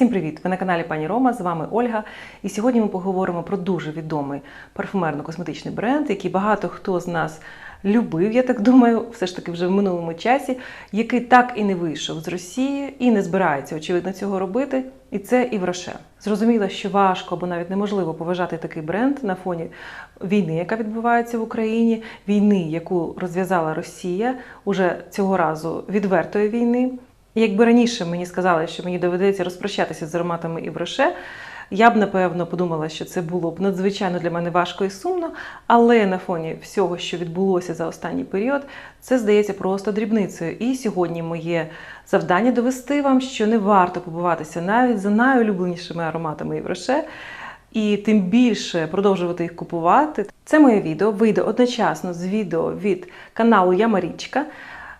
Всім привіт! Ви на каналі Пані Рома. З вами Ольга. І сьогодні ми поговоримо про дуже відомий парфумерно-косметичний бренд, який багато хто з нас любив, я так думаю, все ж таки вже в минулому часі, який так і не вийшов з Росії і не збирається, очевидно, цього робити. І це Івроше. Зрозуміло, що важко або навіть неможливо поважати такий бренд на фоні війни, яка відбувається в Україні, війни, яку розв'язала Росія, уже цього разу відвертої війни. Якби раніше мені сказали, що мені доведеться розпрощатися з ароматами Івроше, я б напевно подумала, що це було б надзвичайно для мене важко і сумно. Але на фоні всього, що відбулося за останній період, це здається просто дрібницею. І сьогодні моє завдання довести вам, що не варто побуватися навіть за найулюбленішими ароматами Івроше. І тим більше продовжувати їх купувати. Це моє відео вийде одночасно з відео від каналу Я Марічка.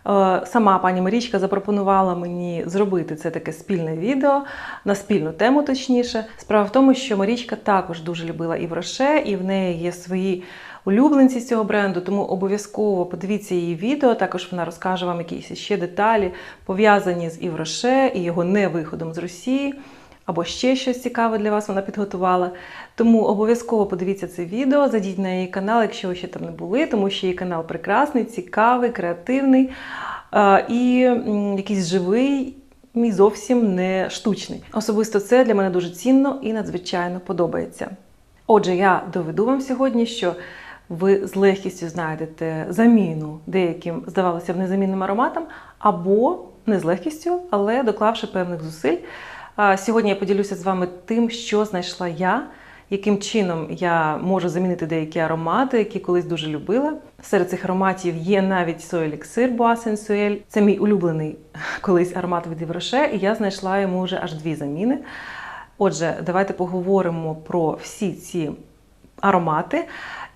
Е, Сама пані Марічка запропонувала мені зробити це таке спільне відео на спільну тему, точніше. Справа в тому, що Марічка також дуже любила Івроше, і в неї є свої улюбленці з цього бренду, тому обов'язково подивіться її відео. Також вона розкаже вам якісь ще деталі пов'язані з Івроше і його невиходом з Росії. Або ще щось цікаве для вас вона підготувала. Тому обов'язково подивіться це відео, зайдіть на її канал, якщо ви ще там не були, тому що її канал прекрасний, цікавий, креативний е, і якийсь живий і зовсім не штучний. Особисто це для мене дуже цінно і надзвичайно подобається. Отже, я доведу вам сьогодні, що ви з легкістю знайдете заміну деяким, здавалося б, незамінним ароматам, або не з легкістю, але доклавши певних зусиль. Сьогодні я поділюся з вами тим, що знайшла я, яким чином я можу замінити деякі аромати, які колись дуже любила. Серед цих ароматів є навіть соеліксир Sensuel. Це мій улюблений колись аромат від Євроше, і я знайшла йому вже аж дві заміни. Отже, давайте поговоримо про всі ці аромати.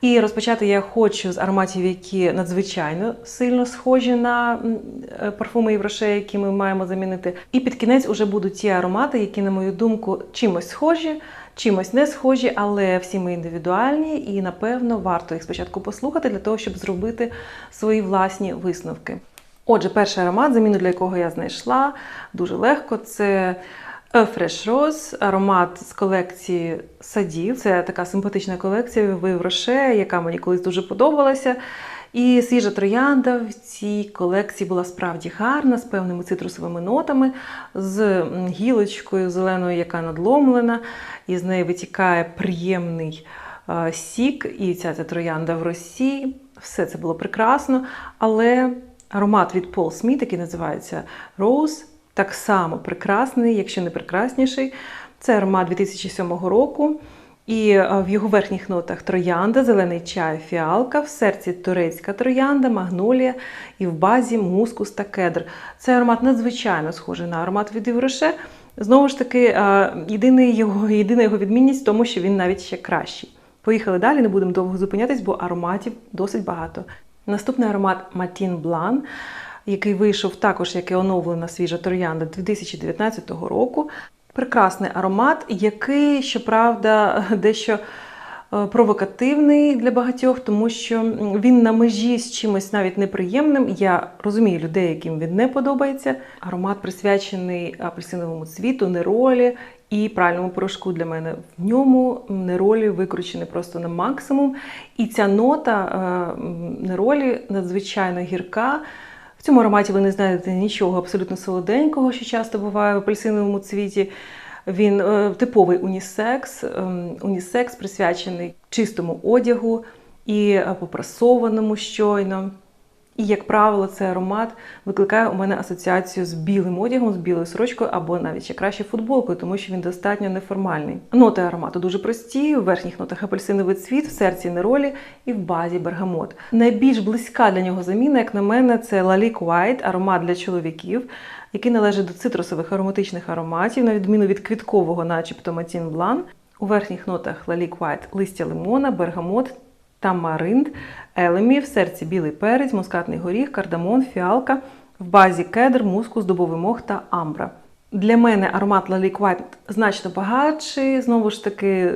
І розпочати я хочу з ароматів, які надзвичайно сильно схожі на е, парфуми Євроше, які ми маємо замінити. І під кінець уже будуть ті аромати, які, на мою думку, чимось схожі, чимось не схожі, але всі ми індивідуальні, і напевно варто їх спочатку послухати для того, щоб зробити свої власні висновки. Отже, перший аромат, заміну для якого я знайшла дуже легко, це E Fresh Rose, аромат з колекції садів. Це така симпатична колекція в Роше, яка мені колись дуже подобалася. І свіжа троянда в цій колекції була справді гарна, з певними цитрусовими нотами, з гілочкою зеленою, яка надломлена, і з неї витікає приємний сік, і ця, ця троянда в росі. Все це було прекрасно. Але аромат від Paul Smith, який називається Rose, так само прекрасний, якщо не прекрасніший. Це аромат 2007 року. І е, в його верхніх нотах троянда, зелений чай, фіалка, в серці турецька троянда, магнолія і в базі мускус та кедр. Цей аромат надзвичайно схожий на аромат від Євроше. Знову ж таки, е, єдиний його, єдина його відмінність в тому, що він навіть ще кращий. Поїхали далі, не будемо довго зупинятись, бо ароматів досить багато. Наступний аромат Матін Блан, який вийшов також як і оновлена свіжа троянда 2019 року. Прекрасний аромат, який, щоправда, дещо е, провокативний для багатьох, тому що він на межі з чимось навіть неприємним. Я розумію людей, яким він не подобається. Аромат присвячений апельсиновому цвіту, неролі і пральному порошку для мене. В ньому неролі викручені просто на максимум. І ця нота е, неролі надзвичайно гірка. В цьому ароматі ви не знайдете нічого абсолютно солоденького, що часто буває в апельсиновому цвіті. Він е, типовий унісекс, ем, унісекс присвячений чистому одягу і е, попрасованому щойно. І, як правило, цей аромат викликає у мене асоціацію з білим одягом, з білою сорочкою або навіть ще краще футболкою, тому що він достатньо неформальний. Ноти аромату дуже прості, в верхніх нотах апельсиновий цвіт, в серці неролі і в базі бергамот. Найбільш близька для нього заміна, як на мене, це Lalique White, аромат для чоловіків, який належить до цитрусових ароматичних ароматів, на відміну від квіткового, начебто Матін Блан. У верхніх нотах Lalique White листя лимона, бергамот тамаринд, елемі, в серці білий перець, мускатний горіх, кардамон, фіалка, в базі кедр, мускус, дубовий мох та амбра. Для мене аромат Lalique White значно багатший, знову ж таки,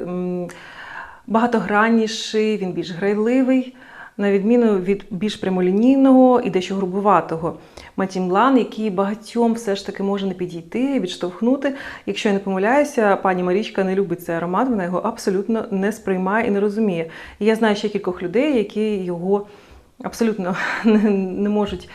багатогранніший, він більш грайливий, на відміну від більш прямолінійного і дещо грубуватого Матімлан, який багатьом все ж таки може не підійти, відштовхнути. Якщо я не помиляюся, пані Марічка не любить цей аромат, вона його абсолютно не сприймає і не розуміє. І я знаю ще кількох людей, які його абсолютно не, можуть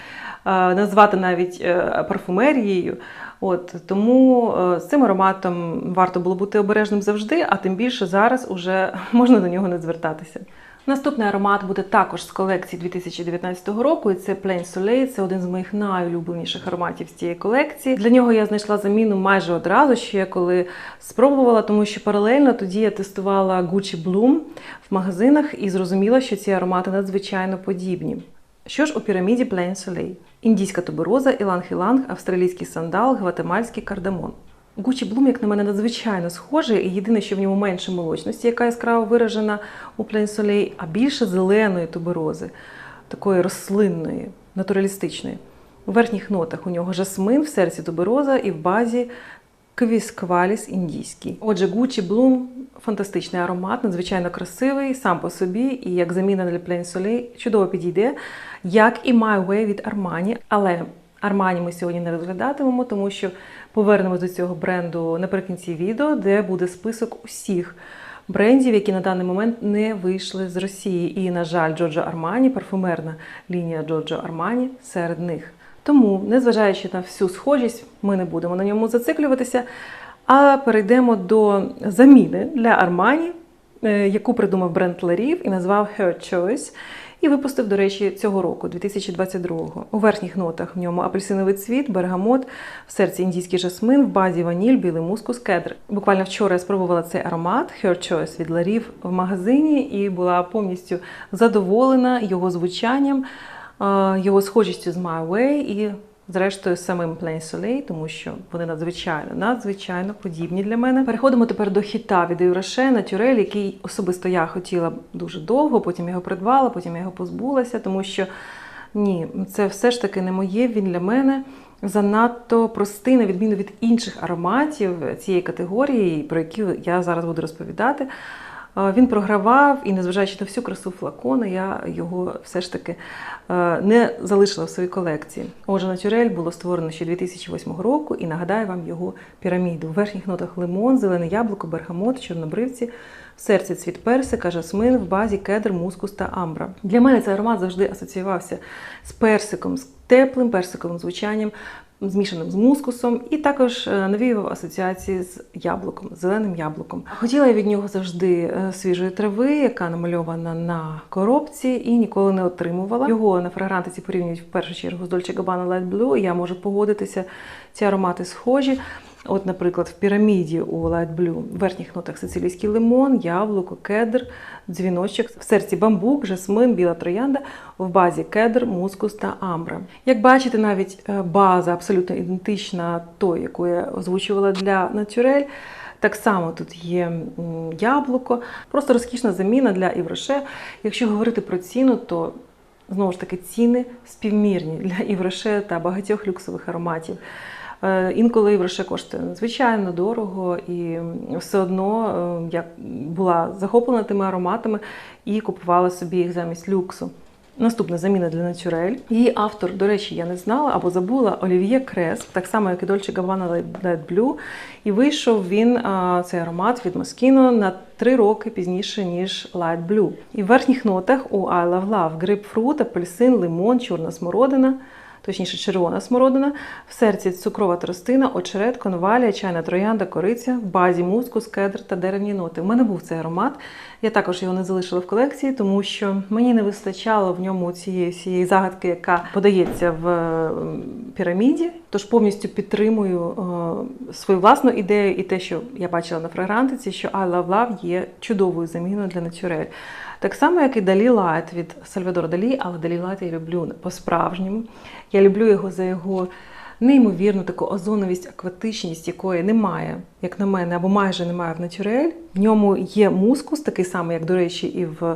е, назвати навіть е, парфумерією. От тому е, з цим ароматом варто було бути обережним завжди, а тим більше зараз уже можна до нього не звертатися. Наступний аромат буде також з колекції 2019 року, і це Plain Soleil. Це один з моїх найулюбленіших ароматів з цієї колекції. Для нього я знайшла заміну майже одразу, ще коли спробувала, тому що паралельно тоді я тестувала Gucci Bloom в магазинах і зрозуміла, що ці аромати надзвичайно подібні. Що ж у піраміді Plain Soleil? Індійська тубероза, іланг-іланг, австралійський сандал, гватемальський кардамон. Гучі Блум, як на мене, надзвичайно схожий, і єдине, що в ньому менше молочності, яка яскраво виражена у Soleil, а більше зеленої туберози, такої рослинної, натуралістичної. У верхніх нотах у нього жасмин, в серці тубероза і в базі квіскваліс індійський. Отже, Gucci Bloom фантастичний аромат, надзвичайно красивий, сам по собі, і як заміна для Soleil чудово підійде, як і My Way від Armani. Але Armani ми сьогодні не розглядатимемо, тому що повернемось до цього бренду наприкінці відео, де буде список усіх брендів, які на даний момент не вийшли з Росії. І, на жаль, Джорджо Армані, парфумерна лінія Джорджо Армані серед них. Тому, незважаючи на всю схожість, ми не будемо на ньому зациклюватися, а перейдемо до заміни для Армані, е, яку придумав бренд Ларів і назвав Her Choice. І випустив, до речі, цього року, 2022-го. У верхніх нотах в ньому апельсиновий цвіт, бергамот, в серці індійський жасмин, в базі ваніль, білий мускус, кедр. Буквально вчора я спробувала цей аромат Her Choice від Ларів в магазині і була повністю задоволена його звучанням, е, його схожістю з My Way і Зрештою, самим Plain Soleil, тому що вони надзвичайно, надзвичайно подібні для мене. Переходимо тепер до хіта від Юраше Натюрель, який особисто я хотіла дуже довго, потім його придбала, потім його позбулася, тому що ні, це все ж таки не моє. Він для мене занадто простий, на відміну від інших ароматів цієї категорії, про які я зараз буду розповідати. Він програвав, і незважаючи на всю красу флакона, я його все ж таки не залишила в своїй колекції. Отже, Натюрель було створено ще 2008 року, і нагадаю вам його піраміду. У верхніх нотах лимон, зелене яблуко, бергамот, чорнобривці, в серці цвіт персика, жасмин, в базі кедр, мускус та амбра. Для мене цей аромат завжди асоціювався з персиком, з теплим персиковим звучанням, змішаним з мускусом, і також е, навіював асоціації з яблуком, зеленим яблуком. Хотіла я від нього завжди е, свіжої трави, яка намальована на коробці, і ніколи не отримувала. Його на фрагрантиці порівнюють в першу чергу з Dolce Gabbana Light Blue, і я можу погодитися, ці аромати схожі. От, наприклад, в піраміді у Light Blue в верхніх нотах сицилійський лимон, яблуко, кедр, дзвіночок, в серці бамбук, жасмин, біла троянда, в базі кедр, мускус та амбра. Як бачите, навіть е, база абсолютно ідентична той, яку я озвучувала для Натюрель. Так само тут є яблуко, просто розкішна заміна для Івроше. Якщо говорити про ціну, то знову ж таки ціни співмірні для Івроше та багатьох люксових ароматів. Е, Інколи Євроше коштує надзвичайно дорого, і все одно е, я була захоплена тими ароматами і купувала собі їх замість люксу. Наступна заміна для Натюрель. Її автор, до речі, я не знала або забула Олів'є Крес, так само як і Dolce Gabbana Light Blue. І вийшов він цей аромат від Moschino на три роки пізніше, ніж Light Blue. І в верхніх нотах у I Love Love грейпфрут, апельсин, лимон, чорна смородина. Точніше, червона смородина, в серці цукрова тростина, очерет, конвалія, чайна троянда, кориця, в базі мускус, кедр та деревні ноти. У мене був цей аромат. Я також його не залишила в колекції, тому що мені не вистачало в ньому цієї всієї загадки, яка подається в піраміді. Тож повністю підтримую е, свою власну ідею і те, що я бачила на фрагрантиці, що I Love Love є чудовою заміною для Натюрель. Так само, як і Далі Лайт від Сальвадора Далі, але Далі Лайт я люблю по-справжньому. Я люблю його за його неймовірну таку озоновість, акватичність, якої немає, як на мене, або майже немає в натюрель. В ньому є мускус, такий самий, як, до речі, і в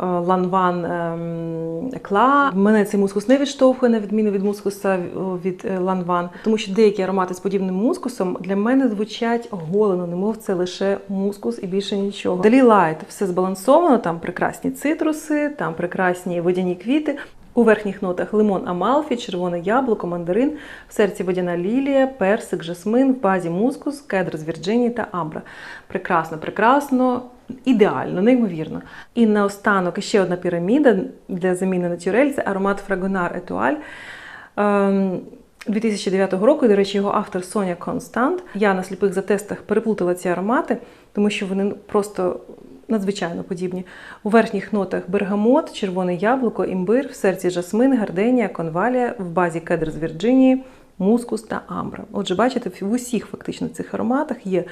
Ланван ем, Екла. Мене цей мускус не відштовхує, на відміну від мускуса від е, Ланван, тому що деякі аромати з подібним мускусом для мене звучать голено, немов це лише мускус і більше нічого. Далі лайт все збалансовано, там прекрасні цитруси, там прекрасні водяні квіти. У верхніх нотах лимон Амалфі, червоне яблуко, мандарин, в серці водяна лілія, персик, жасмин, в базі мускус, кедр з Вірджинії та амбра. Прекрасно, прекрасно, ідеально, неймовірно. І наостанок ще одна піраміда для заміни на тюрель це аромат Фрагонар Етуаль. Ем, 2009 року, до речі, його автор Соня Констант. Я на сліпих затестах переплутала ці аромати, тому що вони просто надзвичайно подібні. У верхніх нотах бергамот, червоне яблуко, імбир, в серці жасмин, гарденія, конвалія, в базі кедр з Вірджинії, мускус та амбра. Отже, бачите, в усіх фактично цих ароматах є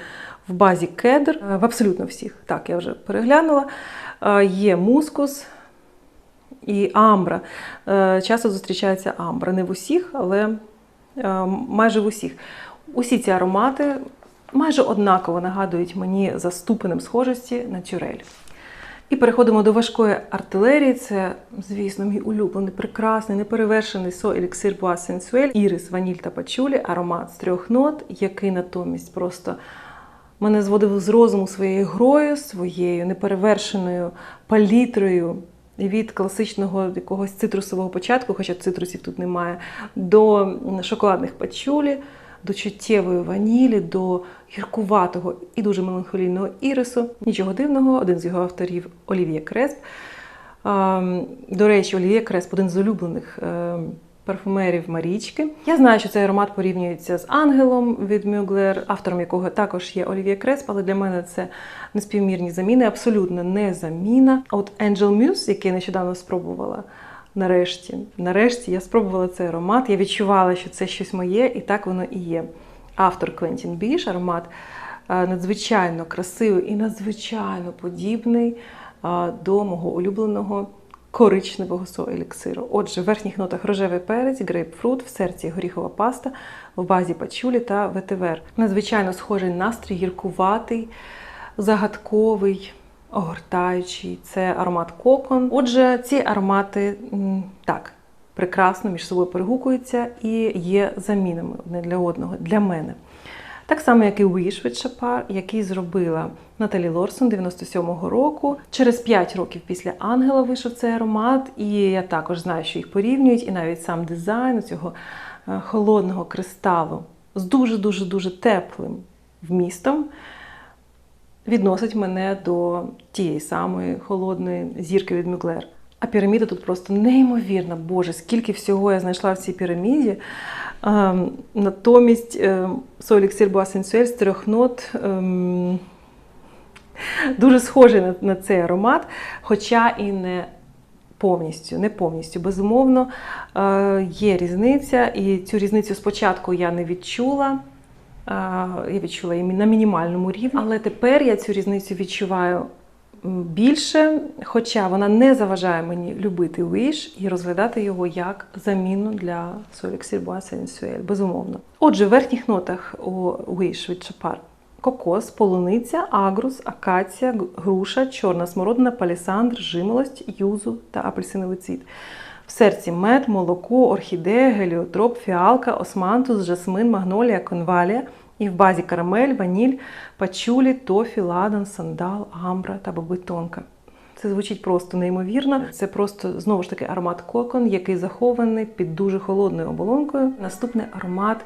в базі кедр, е, в абсолютно всіх. Так, я вже переглянула. Е, Є мускус, і амбра. Е, Часто зустрічається амбра. Не в усіх, але майже в усіх. Усі ці аромати майже однаково нагадують мені за ступенем схожості на тюрель. І переходимо до важкої артилерії. Це, звісно, мій улюблений, прекрасний, неперевершений со еліксир Bois Sensuel, ірис, ваніль та пачулі, аромат з трьох нот, який натомість просто мене зводив з розуму своєю грою, своєю неперевершеною палітрою від класичного якогось цитрусового початку, хоча цитрусів тут немає, до шоколадних пачулі, до чуттєвої ванілі, до гіркуватого і дуже меланхолійного ірису. Нічого дивного, один з його авторів Олів'є Кресп. До речі, Олів'є Кресп один з улюблених ем, парфумерів Марічки. Я знаю, що цей аромат порівнюється з ангелом від Мюглер, автором якого також є Олів'є Кресп, але для мене це неспівмірні заміни, абсолютно не заміна. От Angel Muse, який я нещодавно спробувала. Нарешті, нарешті я спробувала цей аромат. Я відчувала, що це щось моє, і так воно і є. Автор Квентін Біш, аромат е, надзвичайно красивий і надзвичайно подібний е, до мого улюбленого коричневого соеліксиру. Отже, в верхніх нотах рожевий перець, грейпфрут, в серці горіхова паста, в базі пачулі та ветивер. Надзвичайно схожий настрій, гіркуватий, загадковий, огортаючий. Це аромат кокон. Отже, ці аромати так. Прекрасно між собою перегукуються і є замінами одне для одного для мене. Так само, як і Wish від Шапар, який зробила Наталі Лорсон 97-го року. Через 5 років після Ангела вийшов цей аромат, і я також знаю, що їх порівнюють, і навіть сам дизайн цього е, холодного кристалу з дуже-дуже дуже теплим вмістом відносить мене до тієї самої холодної зірки від Мюглер. А піраміда тут просто неймовірна. Боже, скільки всього я знайшла в цій піраміді. Натомість Соліксир Bois Sensuel з трьох нот ем, дуже схожий на, цей аромат, хоча і не повністю, не повністю. Безумовно, е, є різниця, і цю різницю спочатку я не відчула. Е, Я відчула її на мінімальному рівні, але тепер я цю різницю відчуваю більше, хоча вона не заважає мені любити Wish і розглядати його як заміну для Bois безумовно. Отже, в верхніх нотах у Wish від Чапар кокос, полуниця, агрус, акація, груша, чорна смородина, палісандр, жимолость, юзу та апельсиновий цвіт. В серці мед, молоко, орхідея, геліотроп, фіалка, османтус, жасмин, магнолія, конвалія. І в базі карамель, ваніль, пачулі, тофі, ладан, сандал, амбра та бобитонка. Це звучить просто неймовірно. Це просто знову ж таки аромат кокон, який захований під дуже холодною оболонкою. Наступний аромат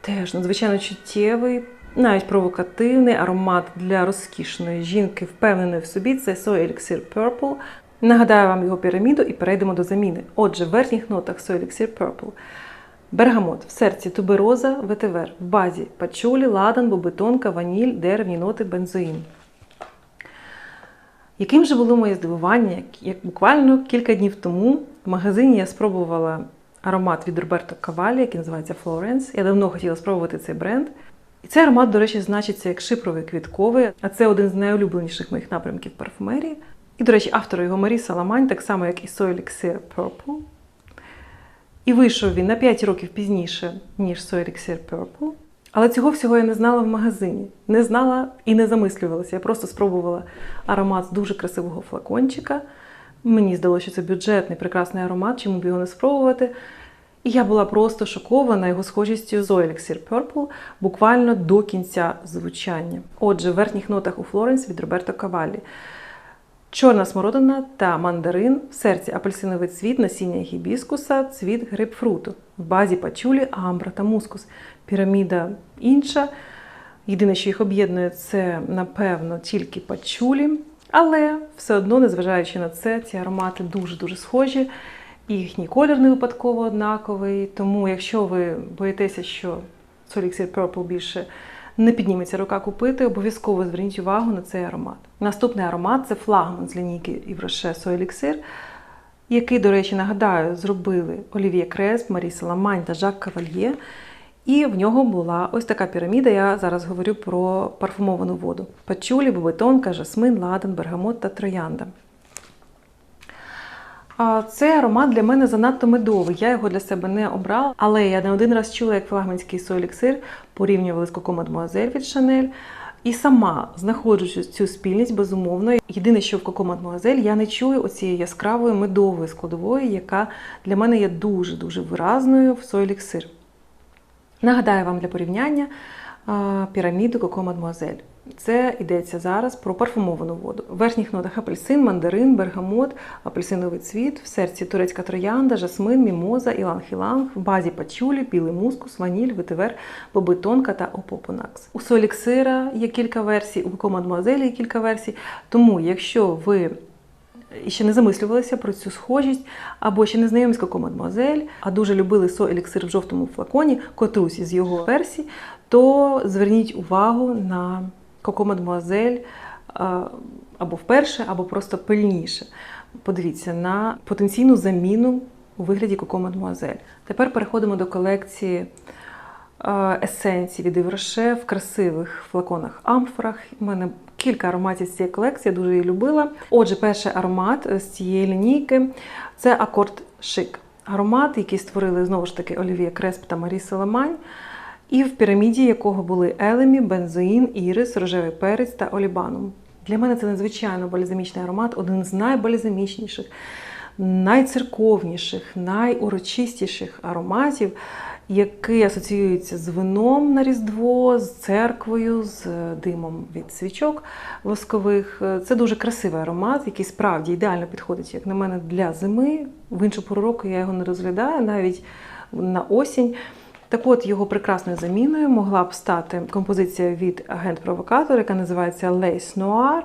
теж надзвичайно чуттєвий, навіть провокативний аромат для розкішної жінки, впевненої в собі. Це Soy Elixir Purple. Нагадаю вам його піраміду і перейдемо до заміни. Отже, в верхніх нотах Soy Elixir Purple. Бергамот в серці тубероза, ветивер, в базі пачулі, ладан, бобетонка, ваніль, деревні ноти, бензоїн. Яким же було моє здивування, як, буквально кілька днів тому в магазині я спробувала аромат від Роберто Кавалі, який називається Florence. Я давно хотіла спробувати цей бренд. І цей аромат, до речі, значиться як шипровий квітковий, а це один з найулюбленіших моїх напрямків парфумерії. І, до речі, автор його Марі Саламань, так само, як і Soy Elixir Purple. І вийшов він на 5 років пізніше, ніж Soy Elixir Purple. Але цього всього я не знала в магазині. Не знала і не замислювалася. Я просто спробувала аромат з дуже красивого флакончика. Мені здалося, що це бюджетний, прекрасний аромат, чому б його не спробувати. І я була просто шокована його схожістю з Elixir Purple буквально до кінця звучання. Отже, в верхніх нотах у Флоренс від Роберто Каваллі. Чорна смородина та мандарин, в серці апельсиновий цвіт, насіння гібіскуса, цвіт грейпфруту, в базі пачулі, амбра та мускус. Піраміда інша. Єдине, що їх об'єднує, це, напевно, тільки пачулі. Але все одно, незважаючи на це, ці аромати дуже-дуже схожі. Їхній колір не випадково однаковий. Тому, якщо ви боїтеся, що Solixir Purple більше не підніметься рука купити, обов'язково зверніть увагу на цей аромат. Наступний аромат це флагман з лінійки Івроше Soelixir, який, до речі, нагадаю, зробили Олів'є Кресп, Маріса Ламань та Жак Кавальє. І в нього була ось така піраміда. Я зараз говорю про парфумовану воду: пачулі, бубетонка, жасмин, ладан, бергамот та троянда. Цей аромат для мене занадто медовий. Я його для себе не обрала, але я не один раз чула, як флагманський соеліксир порівнювали з Коко Мадмуазель від Шанель. І сама знаходжу цю спільність безумовно. Єдине, що в Коко Мадмуазель я не чую оцієї яскравої медової складової, яка для мене є дуже-дуже виразною в соеліксир. Нагадаю вам для порівняння піраміду Коко Мадмуазель. Це йдеться зараз про парфумовану воду. В верхніх нотах апельсин, мандарин, бергамот, апельсиновий цвіт, в серці турецька троянда, жасмин, мімоза, іланг-іланг, в базі пачулі, білий мускус, ваніль, ветивер, бобитонка та опопонакс. У соліксира є кілька версій, у Коко Мадмуазелі є кілька версій. Тому, якщо ви і ще не замислювалися про цю схожість, або ще не знайомі з Коко а дуже любили со еліксир в жовтому флаконі, котрусь із його версій, то зверніть увагу на Коко Мадмуазель або вперше, або просто пильніше. Подивіться на потенційну заміну у вигляді Коко Мадмуазель. Тепер переходимо до колекції есенцій від Івроше в красивих флаконах амфорах. У мене кілька ароматів з цієї колекції, я дуже її любила. Отже, перший аромат з цієї лінійки це акорд шик. Аромат, який створили знову ж таки Олівія Кресп та Маріса Ламань. І в піраміді якого були елемі, бензоїн, ірис, рожевий перець та олібанум. Для мене це надзвичайно бальзамічний аромат, один з найбальзамічніших, найцерковніших, найурочистіших ароматів, який асоціюється з вином на Різдво, з церквою, з димом від свічок воскових. Це дуже красивий аромат, який справді ідеально підходить, як на мене, для зими. В іншу пору року я його не розглядаю, навіть на осінь. Так от його прекрасною заміною могла б стати композиція від агент-провокатор, яка називається Лейс Нуар,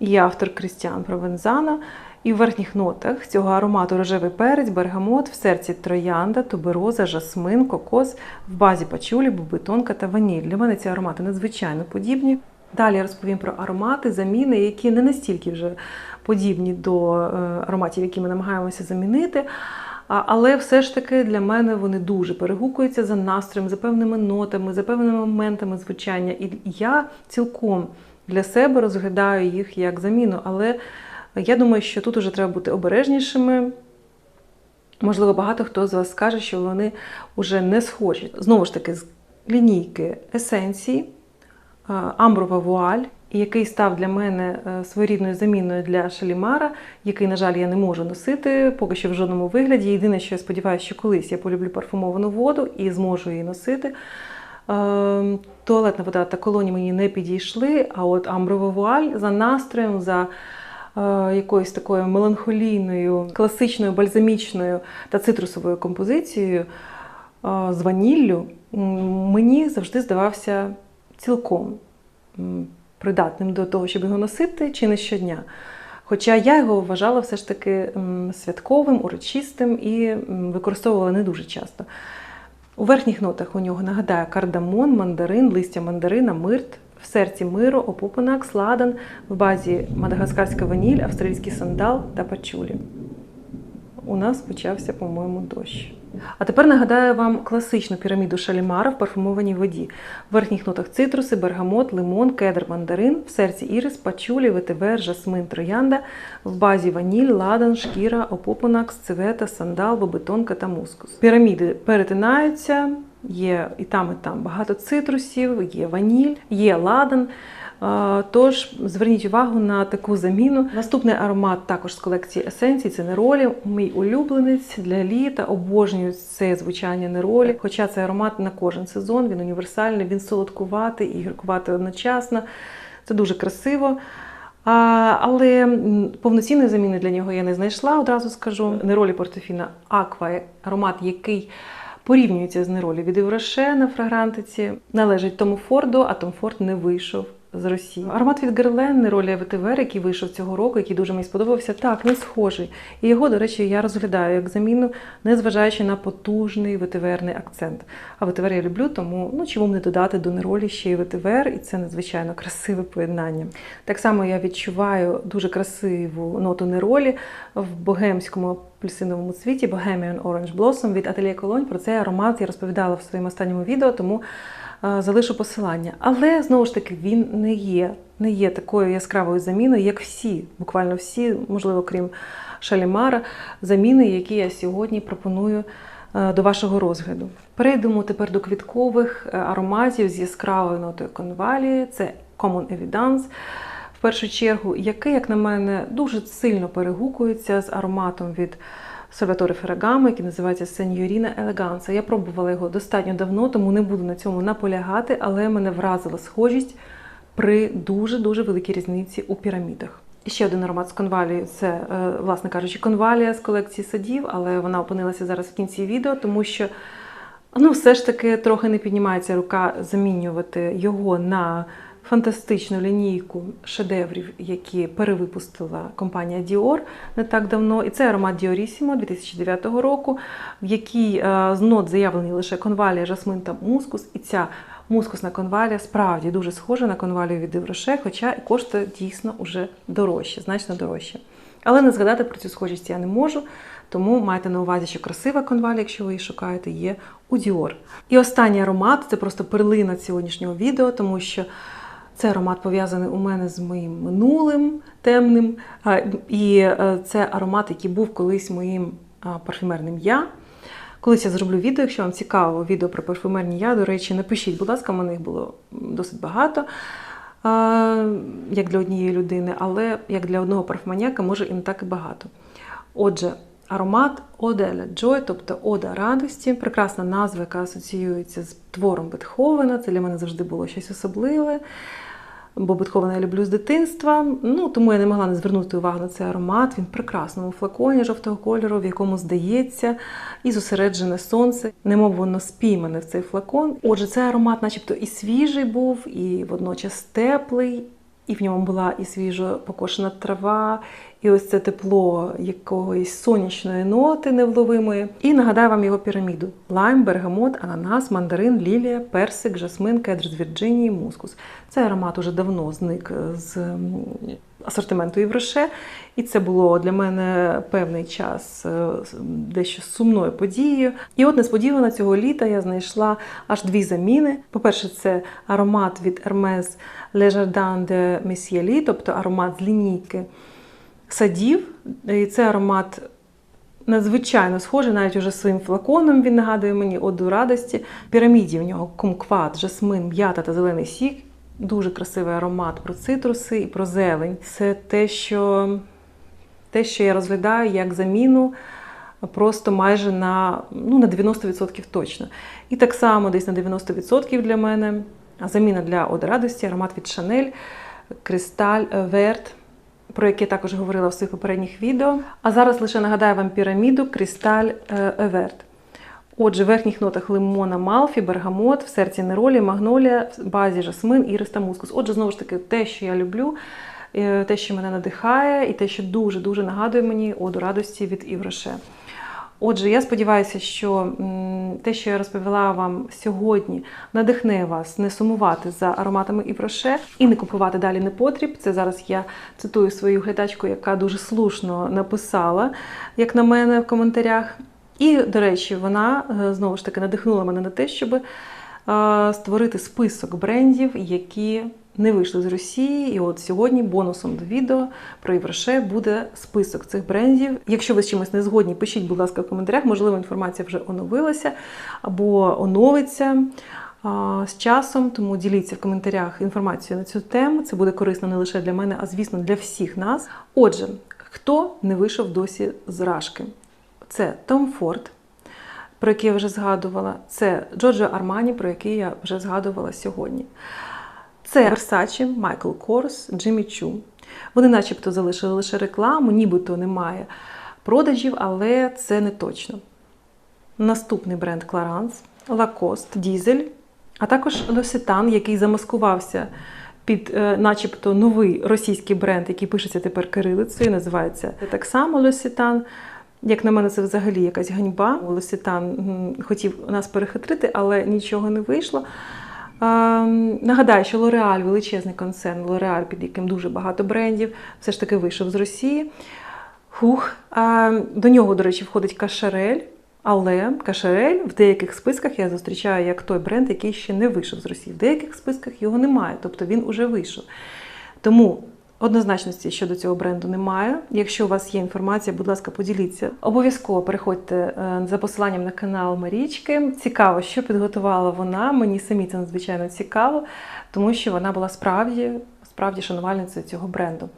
і автор Крістіан Провензана. І в верхніх нотах цього аромату рожевий перець, бергамот, в серці троянда, тубероза, жасмин, кокос, в базі пачулі, бубитонка та ваніль. Для мене ці аромати надзвичайно подібні. Далі я розповім про аромати, заміни, які не настільки вже подібні до ароматів, які ми намагаємося замінити. Але все ж таки для мене вони дуже перегукуються за настроєм, за певними нотами, за певними моментами звучання. І я цілком для себе розглядаю їх як заміну. Але я думаю, що тут уже треба бути обережнішими. Можливо, багато хто з вас скаже, що вони вже не схожі. Знову ж таки, з лінійки есенції, амброва вуаль який став для мене своєрідною заміною для шалімара, який, на жаль, я не можу носити поки що в жодному вигляді. Єдине, що я сподіваюся, що колись я полюблю парфумовану воду і зможу її носити. Туалетна вода та колоні мені не підійшли, а от амброва вуаль за настроєм, за якоюсь такою меланхолійною, класичною, бальзамічною та цитрусовою композицією з ваніллю, мені завжди здавався цілком придатним до того, щоб його носити, чи не щодня. Хоча я його вважала все ж таки святковим, урочистим і використовувала не дуже часто. У верхніх нотах у нього нагадаю кардамон, мандарин, листя мандарина, мирт, в серці миру, опупанак, сладан, в базі мадагаскарська ваніль, австралійський сандал та пачулі. У нас почався, по-моєму, дощ. А тепер нагадаю вам класичну піраміду шалімара в парфумованій воді. В верхніх нотах цитруси, бергамот, лимон, кедр, мандарин, в серці ірис, пачулі, ветивер, жасмин, троянда, в базі ваніль, ладан, шкіра, опопонакс, цивета, сандал, бобетонка та мускус. Піраміди перетинаються, є і там, і там багато цитрусів, є ваніль, є ладан. Тож зверніть увагу на таку заміну. Наступний аромат також з колекції есенцій це неролі. Мій улюбленець для літа. Обожнюю це звучання неролі. Хоча цей аромат на кожен сезон, він універсальний, він солодкуватий і гіркуватий одночасно. Це дуже красиво. А, але повноцінної заміни для нього я не знайшла, одразу скажу. Неролі Портофіна Аква, аромат, який порівнюється з неролі від Івроше на фрагрантиці, належить Тому Форду, а Том Форд не вийшов з Росії. Аромат від Герлен, неролі ветивер, який вийшов цього року, який дуже мені сподобався. Так, він схожий. І його, до речі, я розглядаю як заміну, незважаючи на потужний ветиверний акцент. А ветивер я люблю, тому ну чому б не додати до неролі ще й ветивер, і це надзвичайно красиве поєднання. Так само я відчуваю дуже красиву ноту неролі в богемському апельсиновому цвіті Bohemian Orange Blossom від Atelier Cologne. Про цей аромат я розповідала в своєму останньому відео, тому залишу посилання. Але знову ж таки він не є, не є такою яскравою заміною, як всі, буквально всі, можливо, крім Шалімара, заміни, які я сьогодні пропоную е, до вашого розгляду. Перейдемо тепер до квіткових е, ароматів з яскравою нотою конвалії. Це Common Evidence. В першу чергу, який, як на мене, дуже сильно перегукується з ароматом від Сальваторе Феррагамо, який називається Сеньоріна Елеганса. Я пробувала його достатньо давно, тому не буду на цьому наполягати, але мене вразила схожість при дуже-дуже великій різниці у пірамідах. Ще один аромат з конвалії це, е, власне кажучи, конвалія з колекції садів, але вона опинилася зараз в кінці відео, тому що ну, все ж таки трохи не піднімається рука замінювати його на фантастичну лінійку шедеврів, які перевипустила компанія Dior не так давно. І це аромат Diorissimo 2009 року, в якій е, з нот заявлені лише конвалія, жасмин та мускус. І ця мускусна конвалія справді дуже схожа на конвалію від Івроше, хоча і коштує дійсно уже дорожче, значно дорожче. Але не згадати про цю схожість я не можу. Тому майте на увазі, що красива конвалія, якщо ви її шукаєте, є у Dior. І останній аромат це просто перлина сьогоднішнього відео, тому що це аромат пов'язаний у мене з моїм минулим темним. І е, це аромат, який був колись моїм парфюмерним я. Колись я зроблю відео, якщо вам цікаво відео про парфюмерні я, до речі, напишіть, будь ласка, мене їх було досить багато, як для однієї людини, але як для одного парфюманіяка, може і не так і багато. Отже, аромат Оделя Joy, тобто Ода радості, прекрасна назва, яка асоціюється з твором Бетховена. Це для мене завжди було щось особливе. Бо Бетховена я люблю з дитинства, ну тому я не могла не звернути увагу на цей аромат. Він в прекрасному флаконі жовтого кольору, в якому здається, і зосереджене сонце, немов воно спіймане в цей флакон. Отже, цей аромат, начебто, і свіжий був, і водночас теплий, і в ньому була і свіжо покошена трава, і ось це тепло якоїсь сонячної ноти невловимої. І нагадаю вам його піраміду: лайм, бергамот, ананас, мандарин, лілія, персик, жасмин, кедр з Вірджинії, мускус. Цей аромат уже давно зник з асортименту Євроше, і це було для мене певний час е, дещо сумною подією. І от несподівано цього літа я знайшла аж дві заміни. По-перше, це аромат від Hermes Le Jardin de Messier тобто аромат з лінійки садів. І це аромат надзвичайно схожий, навіть уже своїм флаконом він нагадує мені оду радості. В піраміді в нього кумкват, жасмин, м'ята та зелений сік. Дуже красивий аромат про цитруси і про зелень. Це те, що, те, що я розглядаю як заміну просто майже на, ну, на 90% точно. І так само десь на 90% для мене заміна для оди радості, аромат від Chanel, Кристаль Верт про яке також говорила в своїх попередніх відео. А зараз лише нагадаю вам піраміду Кристаль Еверт. Отже, в верхніх нотах лимона, малфі, бергамот, в серці неролі, магнолія, в базі жасмин, ірис та мускус. Отже, знову ж таки, те, що я люблю, е, те, що мене надихає, і те, що дуже-дуже нагадує мені оду радості від Івроше. Отже, я сподіваюся, що те, що я розповіла вам сьогодні, надихне вас не сумувати за ароматами Івроше і не купувати далі не потріб. Це зараз я цитую свою глядачку, яка дуже слушно написала, як на мене, в коментарях. І, до речі, вона е, знову ж таки надихнула мене на те, щоб е, створити список брендів, які не вийшли з Росії. І от сьогодні бонусом до відео про Євроше буде список цих брендів. Якщо ви з чимось не згодні, пишіть, будь ласка, в коментарях. Можливо, інформація вже оновилася або оновиться з часом. Тому діліться в коментарях інформацією на цю тему. Це буде корисно не лише для мене, а звісно для всіх нас. Отже, хто не вийшов досі з рашки? Це Том Форд, про який я вже згадувала. Це Джорджо Армані, про який я вже згадувала сьогодні. Це Versace, Майкл Корс, Джиммі Чу. Вони начебто залишили лише рекламу, нібито немає продажів, але це не точно. Наступний бренд Clarins, Lacoste, Diesel, а також L'Occitane, який замаскувався під е, начебто новий російський бренд, який пишеться тепер кирилицею, називається так само L'Occitane. Як на мене, це взагалі якась ганьба. Лосітан хотів нас перехитрити, але нічого не вийшло. Ем, Нагадаю, що L'Oreal – величезний концерн, L'Oreal, під яким дуже багато брендів, все ж таки вийшов з Росії. Хух. Ем, До нього, до речі, входить Кашарель, але Кашарель в деяких списках я зустрічаю як той бренд, який ще не вийшов з Росії. В деяких списках його немає, тобто він уже вийшов. Тому однозначності щодо цього бренду немає. Якщо у вас є інформація, будь ласка, поділіться. Обов'язково переходьте е, за посиланням на канал Марічки. Цікаво, що підготувала вона. Мені самі це надзвичайно цікаво, тому що вона була справді, справді шанувальницею цього бренду.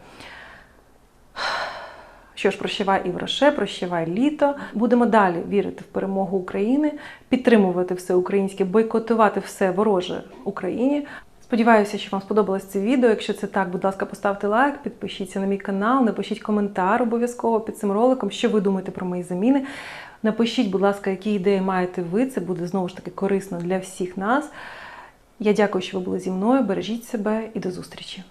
Що ж, прощавай і вроше, прощавай літо. Будемо далі вірити в перемогу України, підтримувати все українське, бойкотувати все вороже Україні. Сподіваюся, що вам сподобалось це відео. Якщо це так, будь ласка, поставте лайк, підпишіться на мій канал, напишіть коментар обов'язково під цим роликом, що ви думаєте про мої заміни. Напишіть, будь ласка, які ідеї маєте ви. Це буде знову ж таки корисно для всіх нас. Я дякую, що ви були зі мною. Бережіть себе і до зустрічі!